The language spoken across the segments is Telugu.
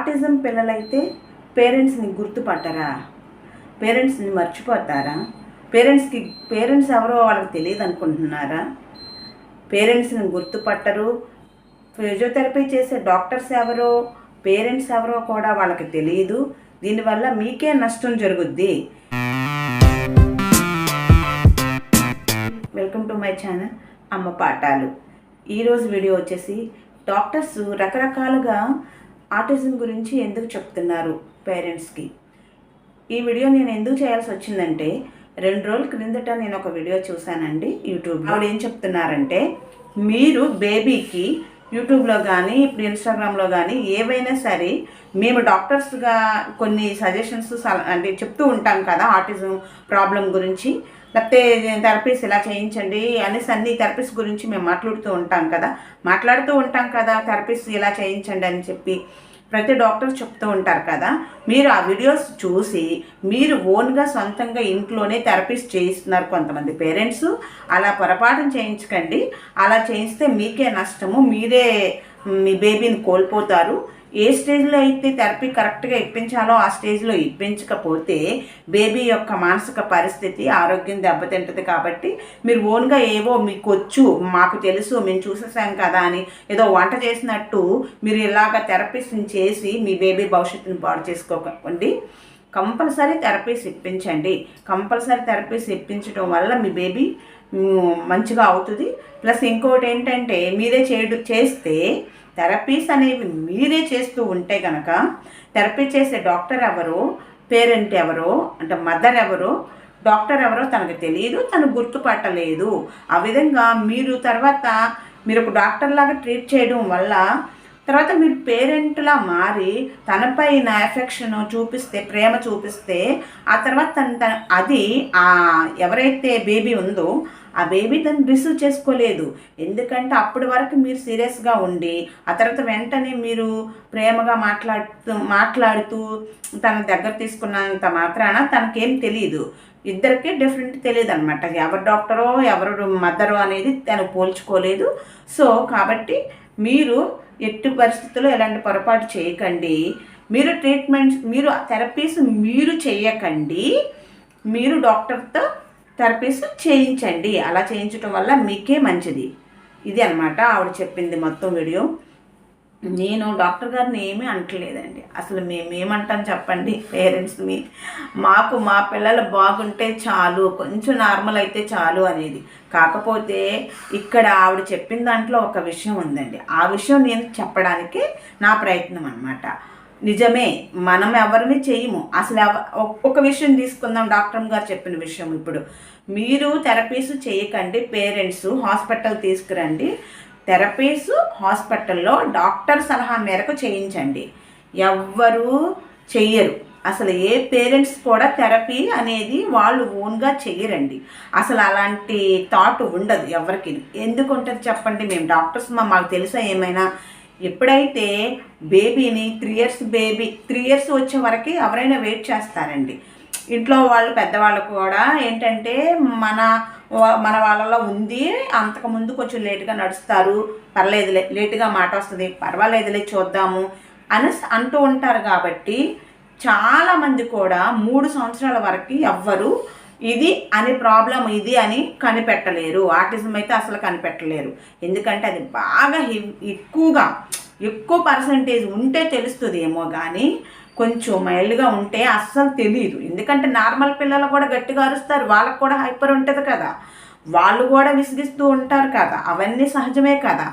ఆటిజం పిల్లలైతే పేరెంట్స్ని గుర్తుపట్టరా? పేరెంట్స్ని మర్చిపోతారా? పేరెంట్స్కి పేరెంట్స్ ఎవరో వాళ్ళకి తెలియదు అనుకుంటున్నారా పేరెంట్స్ని గుర్తుపట్టరు? ఫిజియోథెరపీ చేసే డాక్టర్స్ ఎవరో పేరెంట్స్ ఎవరో కూడా వాళ్ళకి తెలియదు. దీనివల్ల మీకే నష్టం జరుగుద్ది. వెల్కమ్ టు మై ఛానల్ అమ్మ పాఠాలు. ఈరోజు వీడియో వచ్చేసి డాక్టర్స్ రకరకాలుగా ఆటిజం గురించి ఎందుకు చెప్తున్నారు పేరెంట్స్కి? ఈ వీడియో నేను ఎందుకు చేయాల్సి వచ్చిందంటే రెండు రోజుల క్రిందట నేను ఒక వీడియో చూశానండి యూట్యూబ్లో. ఆవిడ ఏం చెప్తున్నారంటే మీరు బేబీకి యూట్యూబ్లో కానీ ఇప్పుడు ఇన్స్టాగ్రామ్లో కానీ ఏవైనా సరే మేము డాక్టర్స్గా కొన్ని సజెషన్స్ అంటే చెప్తూ ఉంటాం కదా ఆటిజం ప్రాబ్లం గురించి. లేకపోతే థెరపీస్ ఇలా చేయించండి అనేసి అన్ని థెరపీస్ గురించి మేము మాట్లాడుతూ ఉంటాం కదా. మాట్లాడుతూ ఉంటాం కదా థెరపీస్ ఇలా చేయించండి అని చెప్పి. ప్రతి డాక్టర్ చెప్తూ ఉంటారు కదా మీరు ఆ వీడియోస్ చూసి మీరు ఓన్గా సొంతంగా ఇంట్లోనే థెరపీస్ చేయిస్తున్నారు కొంతమంది పేరెంట్స్. అలా పొరపాటున చేయించకండి. అలా చేయిస్తే మీకే నష్టము మీరే మీ బేబీని కోల్పోతారు. ఏ స్టేజ్లో అయితే థెరపీ కరెక్ట్గా ఇప్పించాలో ఆ స్టేజ్లో ఇప్పించకపోతే బేబీ యొక్క మానసిక పరిస్థితి ఆరోగ్యం దెబ్బతింటుంది కాబట్టి మీరు ఓన్గా ఏవో మీకు వచ్చు మాకు తెలుసు మేము చూసేసాం కదా అని ఏదో వంట చేసినట్టు మీరు ఇలాగ థెరపీస్ని చేసి మీ బేబీ భవిష్యత్తుని పాడు చేసుకోకండి. కంపల్సరీ థెరపీస్ ఇప్పించండి. కంపల్సరీ థెరపీస్ ఇప్పించడం వల్ల మీ బేబీ మంచిగా అవుతుంది. ప్లస్ ఇంకోటి ఏంటంటే మీరే చేయడు చేస్తే థెరపీస్ అనేవి మీరే చేస్తూ ఉంటే కనుక థెరపీ చేసే డాక్టర్ ఎవరో పేరెంట్ ఎవరో అంటే మదర్ ఎవరో డాక్టర్ ఎవరో తనకు తెలియదు తను గుర్తుపట్టలేదు. ఆ విధంగా మీరు తర్వాత మీరు ఒక డాక్టర్ లాగా ట్రీట్ చేయడం వల్ల తర్వాత మీరు పేరెంట్లా మారి తనపైన ఎఫెక్షన్ చూపిస్తే ప్రేమ చూపిస్తే ఆ తర్వాత తన తన అది ఆ ఎవరైతే బేబీ ఉందో ఆ బేబీ తను రిసీవ్ చేసుకోలేదు. ఎందుకంటే అప్పటి వరకు మీరు సీరియస్గా ఉండి ఆ తర్వాత వెంటనే మీరు ప్రేమగా మాట్లాడుతూ మాట్లాడుతూ తన దగ్గర తీసుకున్నంత మాత్రాన తనకేం తెలియదు ఇద్దరికి డిఫరెంట్ తెలియదు అనమాట ఎవరు డాక్టరో ఎవరు మదరో అనేది తను పోల్చుకోలేదు. సో కాబట్టి మీరు ఎట్టి పరిస్థితుల్లో ఎలాంటి పొరపాటు చేయకండి. మీరు ట్రీట్మెంట్స్ మీరు థెరపీస్ మీరు చేయకండి. మీరు డాక్టర్తో థెరపీస్ చేయించండి. అలా చేయించడం వల్ల మీకే మంచిది. ఇది అనమాట ఆవిడ చెప్పింది మొత్తం వీడియో. నేను డాక్టర్ గారిని ఏమీ అంటలేదండి. అసలు మేమేమంటాం చెప్పండి పేరెంట్స్ని మాకు మా పిల్లలు బాగుంటే చాలు కొంచెం నార్మల్ అయితే చాలు అనేది. కాకపోతే ఇక్కడ ఆవిడ చెప్పిన దాంట్లో ఒక విషయం ఉందండి. ఆ విషయం నేను చెప్పడానికి నా ప్రయత్నం అనమాట నిజమే మనం ఎవరిని చేయము. అసలు ఒక విషయం తీసుకుందాం డాక్టర్ గారు చెప్పిన విషయం ఇప్పుడు. మీరు థెరపీస్ చేయకండి పేరెంట్స్ హాస్పిటల్ తీసుకురండి. థెరపీస్ హాస్పిటల్లో డాక్టర్ సలహా మేరకు చేయించండి. ఎవ్వరు చెయ్యరు. అసలు ఏ పేరెంట్స్ కూడా థెరపీ అనేది వాళ్ళు ఓన్గా చెయ్యరండి. అసలు అలాంటి థాట్ ఉండదు ఎవరికి. ఎందుకు ఉంటుంది చెప్పండి? మేము డాక్టర్స్ మా మాకు తెలుసా ఏమైనా? ఎప్పుడైతే బేబీని three years baby three years వచ్చే వరకు ఎవరైనా వెయిట్ చేస్తారండి. ఇంట్లో వాళ్ళు పెద్దవాళ్ళు కూడా ఏంటంటే మన మన వాళ్ళలో ఉంది అంతకుముందు కొంచెం లేటుగా నడుస్తారు. పర్లేదులే లేటుగా మాట వస్తుంది. పర్వాలేదులే చూద్దాము అని అంటూ ఉంటారు కాబట్టి చాలామంది కూడా మూడు సంవత్సరాల వరకు ఎవ్వరు ఇది అని ప్రాబ్లం ఇది అని కనిపెట్టలేరు. ఆర్టిజం అయితే అసలు కనిపెట్టలేరు. ఎందుకంటే అది బాగా ఎక్కువగా ఎక్కువ పర్సంటేజ్ ఉంటే తెలుస్తుంది ఏమో కానీ కొంచెం మైల్డ్గా ఉంటే అస్సలు తెలియదు ఎందుకంటే నార్మల్ పిల్లలు కూడా గట్టిగా అరుస్తారు. వాళ్ళకు కూడా హైపర్ ఉంటుంది కదా. వాళ్ళు కూడా విసిగిస్తూ ఉంటారు కదా. అవన్నీ సహజమే కదా.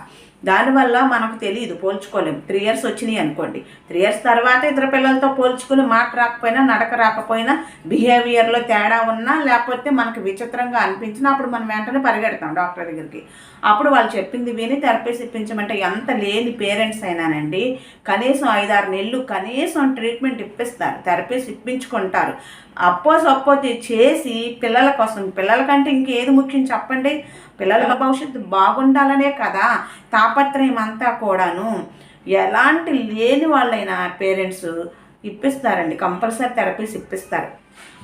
దానివల్ల మనకు తెలియదు పోల్చుకోలేము. త్రీ ఇయర్స్ వచ్చినాయి అనుకోండి. త్రీ ఇయర్స్ తర్వాత ఇద్దరు పిల్లలతో పోల్చుకుని మాట రాకపోయినా నడక రాకపోయినా బిహేవియర్లో తేడా ఉన్నా లేకపోతే మనకు విచిత్రంగా అనిపించినా అప్పుడు మనం వెంటనే పరిగెడతాం డాక్టర్ దగ్గరికి. అప్పుడు వాళ్ళు చెప్పింది విని థెరపీస్ ఇప్పించమంటే ఎంత లేని పేరెంట్స్ అయినానండి. కనీసం ఐదారు నెలలు కనీసం ట్రీట్మెంట్ ఇప్పిస్తారు. థెరపీస్ ఇప్పించుకుంటారు. అప్పో సపోతే చేసి పిల్లల కోసం పిల్లల కంటే ఇంకేది ముఖ్యం చెప్పండి? పిల్లల భవిష్యత్తు బాగుండాలనే కదా తాపత్రయం అంతా కూడాను. ఎలాంటి లేని వాళ్ళైనా పేరెంట్స్ ఇప్పిస్తారండి. కంపల్సరీ థెరపీస్ ఇప్పిస్తారు.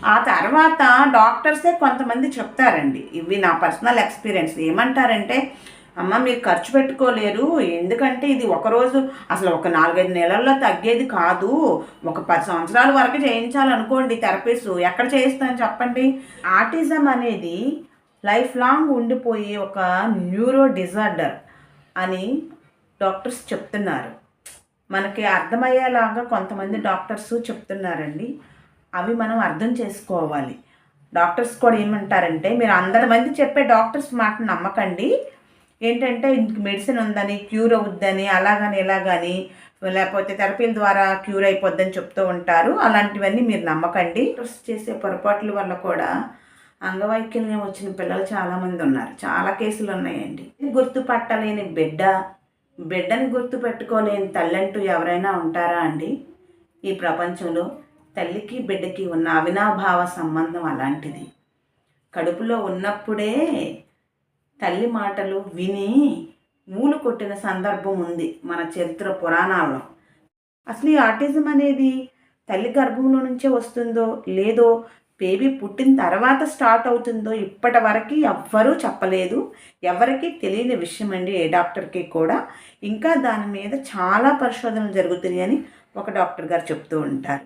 ఆ తర్వాత డాక్టర్సే కొంతమంది చెప్తారండి. ఇవి నా పర్సనల్ ఎక్స్పీరియన్స్. ఏమంటారంటే అమ్మ మీరు ఖర్చు పెట్టుకోలేరు. ఎందుకంటే ఇది ఒకరోజు అసలు ఒక నాలుగైదు నెలల్లో తగ్గేది కాదు. ఒక పది సంవత్సరాల వరకు చేయించాలనుకోండి థెరపీస్. ఎక్కడ చేయిస్తాను చెప్పండి? ఆటిజం అనేది లైఫ్ లాంగ్ ఉండిపోయే ఒక న్యూరో డిజార్డర్ అని డాక్టర్స్ చెప్తున్నారు. మనకి అర్థమయ్యేలాగా కొంతమంది డాక్టర్స్ చెప్తున్నారండి. అవి మనం అర్థం చేసుకోవాలి. డాక్టర్స్ కూడా ఏమంటారంటే మీరు అందరి మంది చెప్పే డాక్టర్స్ మాట నమ్మకండి. ఏంటంటే ఇంక మెడిసిన్ ఉందని క్యూర్ అవుద్దని అలాగని ఇలాగని లేకపోతే థెరపీల ద్వారా క్యూర్ అయిపోద్దని చెప్తూ ఉంటారు. అలాంటివన్నీ మీరు నమ్మకండి. డాక్టర్స్ చేసే పొరపాట్ల వల్ల కూడా అంగవైకల్యం వచ్చిన పిల్లలు చాలామంది ఉన్నారు. చాలా కేసులు ఉన్నాయండి. గుర్తుపట్టలేని బిడ్డ బిడ్డని గుర్తుపెట్టుకోలేని తల్లంటూ ఎవరైనా ఉంటారా అండి? ఈ ప్రపంచంలో తల్లికి బిడ్డకి ఉన్న అవినాభావ సంబంధం అలాంటిది. కడుపులో ఉన్నప్పుడే తల్లి మాటలు విని ఊలు కొట్టిన సందర్భం ఉంది మన చరిత్ర పురాణాల్లో. అసలు ఈ ఆర్టిజం అనేది తల్లి గర్భంలో నుంచే వస్తుందో లేదో బేబీ పుట్టిన తర్వాత స్టార్ట్ అవుతుందో ఇప్పటి వరకు ఎవ్వరూ చెప్పలేదు. ఎవరికి తెలియని విషయం అండి ఏ డాక్టర్కి కూడా. ఇంకా దాని మీద చాలా పరిశోధనలు జరుగుతున్నాయని ఒక డాక్టర్ గారు చెప్తూ ఉంటారు.